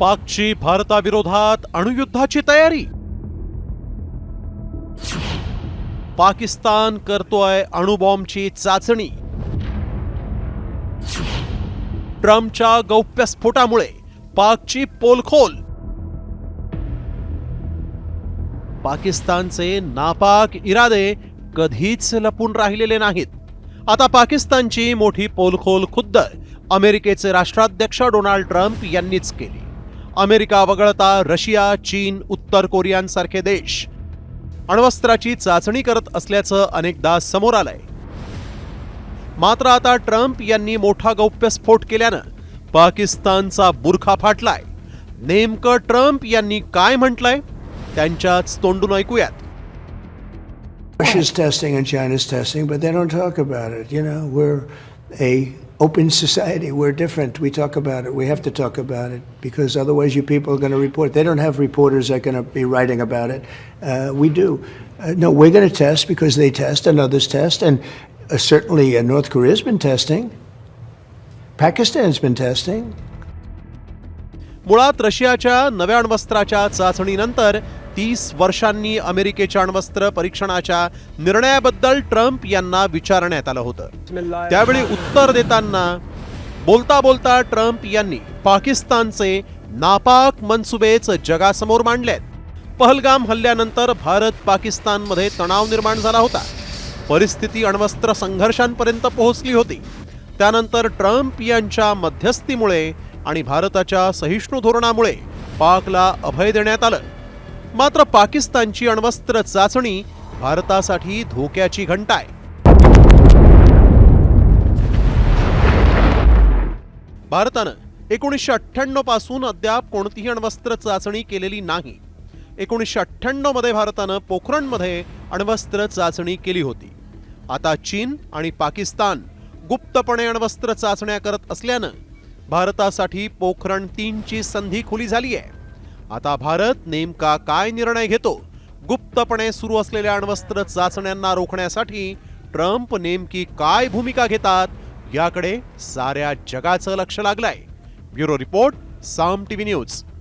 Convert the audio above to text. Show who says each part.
Speaker 1: पाकची भारताविरोधात अणुयुद्धाची तयारी. पाकिस्तान करतोय अणुबॉम्बची चाचणी. ट्रम्पच्या गौप्यस्फोटामुळे पाकची पोलखोल. पाकिस्तानचे नापाक इरादे कधीच लपून राहिलेले नाहीत. आता पाकिस्तानची मोठी पोलखोल खुद्द अमेरिकेचे राष्ट्राध्यक्ष डोनाल्ड ट्रम्प यांनीच केली. अमेरिका वगळता रशिया चीन उत्तर कोरियांसारखे देश. अण्वस्त्राची चाचणी करत असल्याचं अनेकदा समोर आलंय. मात्र आता ट्रम्प यांनी मोठा गौप्यस्फोट केल्यानं पाकिस्तानचा बुरखा फाटलाय. नेमकं ट्रम्प यांनी काय म्हटलंय? त्यांच्याच तोंडून ऐकूयात.
Speaker 2: Russia's testing and China's testing, but they don't talk about it. You know, we're a open society. We're different. We talk about it. We have to talk about it because otherwise, you people are going to report. They don't have reporters that are going to be writing about it. Uh, we do. Uh, no, we're going to test because they test and others test, and uh, certainly uh, North Korea's been testing. Pakistan's been testing.
Speaker 1: मुळात रशियाच्या नव्या अण्वस्त्राच्या चाचणीनंतर तीस वर्षांनी अमेरिकेच्या अण्वस्त्र परीक्षणाच्या निर्णयाबद्दल Trump यांना विचारण्यात आलं होतं. त्यावेळी उत्तर देताना बोलता बोलता ट्रम्प यांनी पाकिस्तानचे नापाक मनसुबेच जगासमोर मांडलेत. पहलगाम हल्ल्यानंतर भारत पाकिस्तानमध्ये तणाव निर्माण झाला होता. परिस्थिती अण्वस्त्र संघर्षांपर्यंत पोहोचली होती. त्यानंतर ट्रम्प यांच्या मध्यस्थीमुळे आणि भारताच्या सहिष्णू धोरणामुळे पाकला अभय देण्यात आलं. मात्र पाकिस्तानची अण्वस्त्र चाचणी भारतासाठी धोक्याची घंटा आहे भारतानं एकोणीसशे अठ्ठ्याण्णवपासून अद्याप कोणतीही अण्वस्त्र चाचणी केलेली नाही. एकोणीसशे अठ्ठ्याण्णवमध्ये भारतानं पोखरणमध्ये अण्वस्त्र चाचणी केली होती. आता चीन आणि पाकिस्तान गुप्तपणे अण्वस्त्र चाचण्या करत असल्यानं भारतासाठी पोखरण तीनची संधी खुली झाली आहे. आता भारत नेमका काय निर्णय घेतो? गुप्तपणे सुरू असलेल्या अण्वस्त्र चाचण्यांना रोखण्यासाठी ट्रम्प नेमकी काय भूमिका घेतात? याकडे साऱ्या जगाचं लक्ष लागलंय. Bureau report Saam TV news.